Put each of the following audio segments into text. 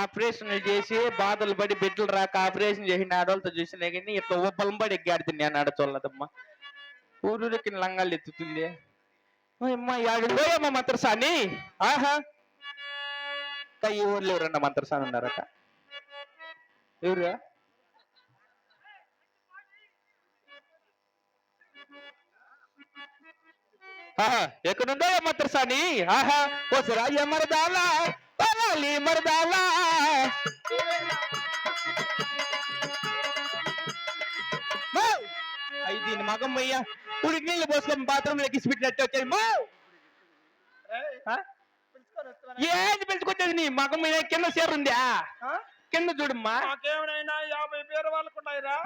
ఆపరేషన్లు చేసి బాధలు పడి బిడ్డలు రాక ఆపరేషన్ చేసిన ఆడవాళ్ళతో చూసినా కానీ ఇట్లా ఉబ్బలం పడి ఎగ్గాడుతుంది నేను ఆడచోళ్ళదమ్మా ఊరూరికి లంగాలు ఎత్తుతుంది. అమ్మా యాడిపోయమ్మ మంత్రసాని? ఆహా. ఈ ఊర్లో ఎవరన్నా మంత్రసాని ఉన్నారట ఎవరు? ఆహా ఎక్కడుందో మంత్రసాని? ఆహా ఓ సిరాజ మరదాలా పలాలి మరదాలా అయి దీని మగం అయ్యా ఉడికి నీళ్ళు పోసుకొని బాత్రూమ్ లెక్కిసి పెట్టినట్టు వచ్చాయి. మా? ఏంది పెంచుకొచ్చేది నీ మగం మీద? కింద చీర ఉందా? కింద చూడమ్మా. యాభై పేరు వాళ్ళకు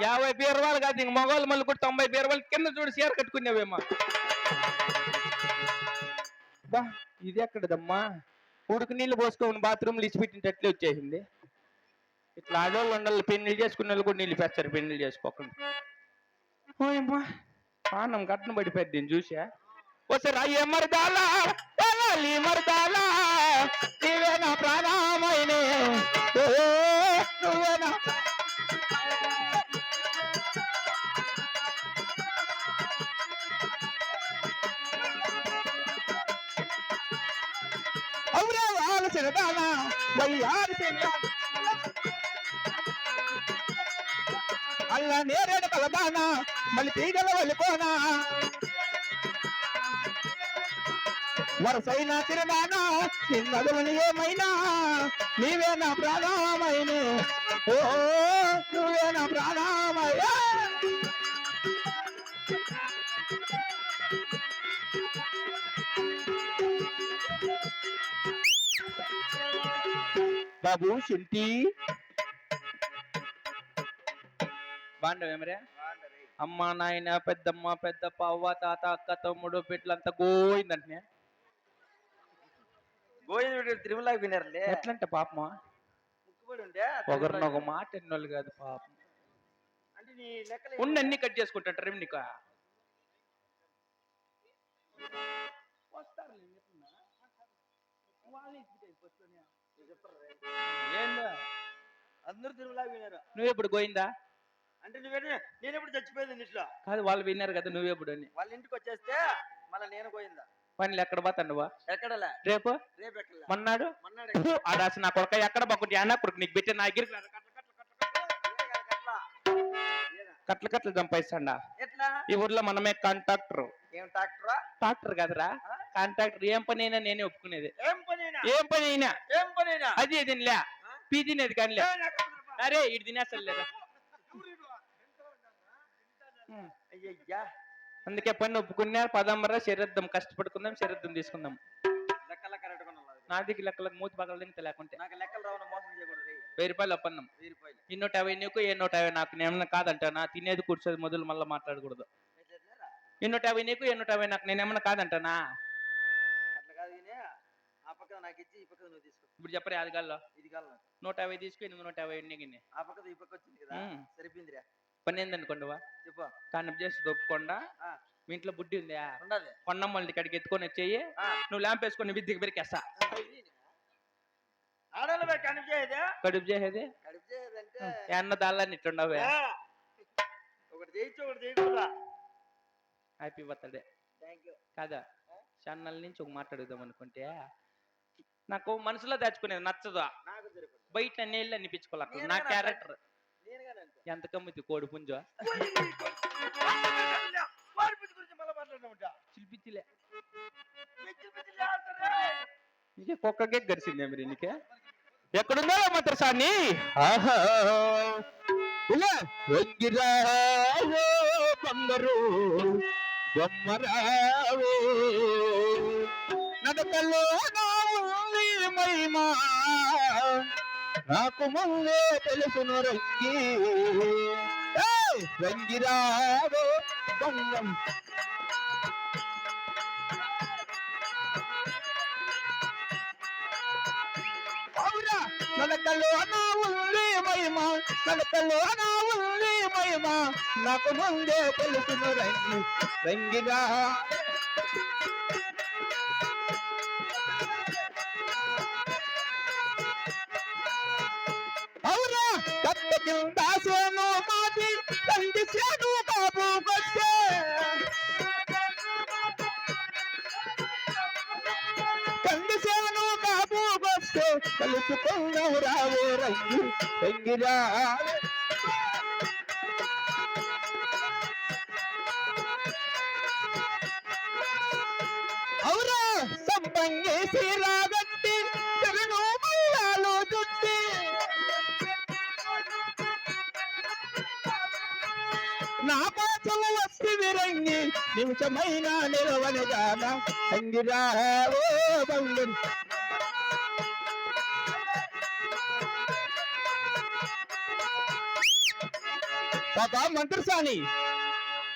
యాభై పేరు వాళ్ళు కాదు ఇంక మగవాళ్ళు మళ్ళీ కూడా తొంభై పేరు వాళ్ళు కింద చూడు చీర కట్టుకునేవేమో. బా ఇది ఎక్కడదమ్మా? ఉడుకు నీళ్ళు పోసుకోని బాత్రూమ్లు ఇచ్చిపెట్టినట్లు వచ్చేసింది? ఇట్లా ఆడవాళ్ళు ఉండాలి పెళ్ళి చేసుకున్న వాళ్ళు కూడా నీళ్ళు పెస్తారు పెళ్ళి చేసుకోకుండా. ఓయమ్మా పానం కట్టను పడిపోయింది నేను చూసా? ఒకసారి అయ్యే మరదాలా మరదాలా నీవే నా ప్రాణమైన నువ్వే నా అవురే ఆలోచన దానా వయ్యారి అల్ల నేరేడు కలదానా మళ్ళీ తీగల వెళ్ళిపోనా వరసైన తిరగానా నిన్నదులని ఏమైనా నీవే నా ప్రాణమైన ఓ నువ్వే నా ప్రాణమయ్యా బాబు శంటి బాగుండవేమరే అమ్మ నాయన పెద్దమ్మ పెద్దప్ప అవ్వ తాత అక్క తమ్ముడు పెట్లంతా గోయిందంటే గోవిందుడు తిరుమలకి వినర్లే ఎట్లంటే పాపమా? ముక్కుబడి ఉండే ఒకరిని ఒక మాట ఎన్నోళ్ళు కాదు పాపం. అంటే నీ లెక్కలు ఉండి అన్ని కట్ చేసుకుంటారు నీకు? అందరూ తిరుమలకి వినారు నువ్వు ఎప్పుడు గోయిందా అంటే నువ్వే నేను ఎప్పుడు చచ్చిపోయింది ఇంట్లో కాదు వాళ్ళు విన్నారు కదా నువ్వు ఎప్పుడు అని. వాళ్ళ ఇంటికి వచ్చేస్తే మళ్ళీ నేను పోయిందా? పనులు ఎక్కడ పోతాను నువ్వు? ఎక్కడలే? రేపు? రేపు ఎక్కడలే? మొన్నాడు? మన్నాడు ఆడాసి నా కొడుక ఎక్కడ బాగుంటే అన్న కొడుకు నీకు పెట్టి నా గిరికి కట్ల కట్లు చంపేస్తాడా. ఈ ఊర్లో మనమే కాంట్రాక్టర్. ఏం ట్రాక్టరా? ట్రాక్టర్ కదరా? కాంట్రాక్టర్ ఏం పని అయినా నేనే ఒప్పుకునేది. ఏం ఏం పని అయినా? ఏం పనినా అది తినలే. పీ తినేది కానిలే. అరే ఇటు తినేస్తాడు లేదా? అయ్యయ్యా అందుకే పని ఒప్పుకున్నా పదమ్మర శరీరం కష్టపడుకుందాం శరీరం తీసుకుందాం. నా దగ్గర లెక్కలకు మూతి పగల ఇంత లేకుంటే. వెయ్యి రూపాయలు ఒప్పందం. ఈ నూట యాభై నీకు ఏ నూట యాభై నాకు నేనేమన్నా కాదంటానా? తినేది కూర్చోది మొదలు మళ్ళీ మాట్లాడకూడదు? ఈ నూట యాభై నీకు ఏ నూట యాభై నాకు నేనేమన్నా కాదంటానా? నాకు ఇచ్చి ఈ పక్కన నువ్వు తీసుకో. ఇప్పుడు చెప్పరే అది గాల్లో ఇది నాకు. నూట యాభై తీసుకు ఎనిమిది నూట యాభై ఎన్ని గిన్నె? ఆ పక్కన ఈ పక్క వచ్చింది కదా ఉమ్. సరిపోయిందిరా. చెప్పు. చేసి దొప్పుకుండా ఆ, మీ ఇంట్లో బుడ్డి ఉందా? వాళ్ళ ఇక్కడికి ఎత్తుకొని వచ్చేయి. ఆ. నువ్వు ల్యాంప్ వేసుకొని విద్యకి పెరికేస్తా. ఆడవాళ్ళ కడుపు చేయదే? కడుపు చేసేది కడుపు చేయదంటే ఎన్న ఆ, ఒకటి చేయొచ్చు ఒకటి చేయకూడదా హ్యాపీ బర్త్డే థ్యాంక్ యూ కాదా? ఛానల్ నుంచి ఒక మాట్లాడుదాం అనుకుంటే నాకు మనసులో దాచుకునేది నచ్చదు. బయట నీళ్ళు అనిపించుకోవాలి నా క్యారెక్టర్. ఎంత కమ్మిది కోడి పుంజ? చిలిపిచ్చిలే. నీకే కుక్కకే గడిచిందే మరి నీకే? ఎక్కడుందో మాత్రం సాని ఇలా వెంగిరావో బంగారు బొమ్మరావో. నడకలో నా మహిమా. నాకు ముందే తెలుసును రంగి ఏయ్! రంగిరావో బంగం అవురా ఉంది మహిమ నడకలో ఉంది నాకు ముందే తెలుసును రంగి రంగిరా. కలుసుకుందాం రావే రంగి రంగిరా నా పాసలు వస్తే విరంగి నిమిషమైన నిలవనగాన అంగిరా ఓ బంగురు బాబా మంత్రసాని.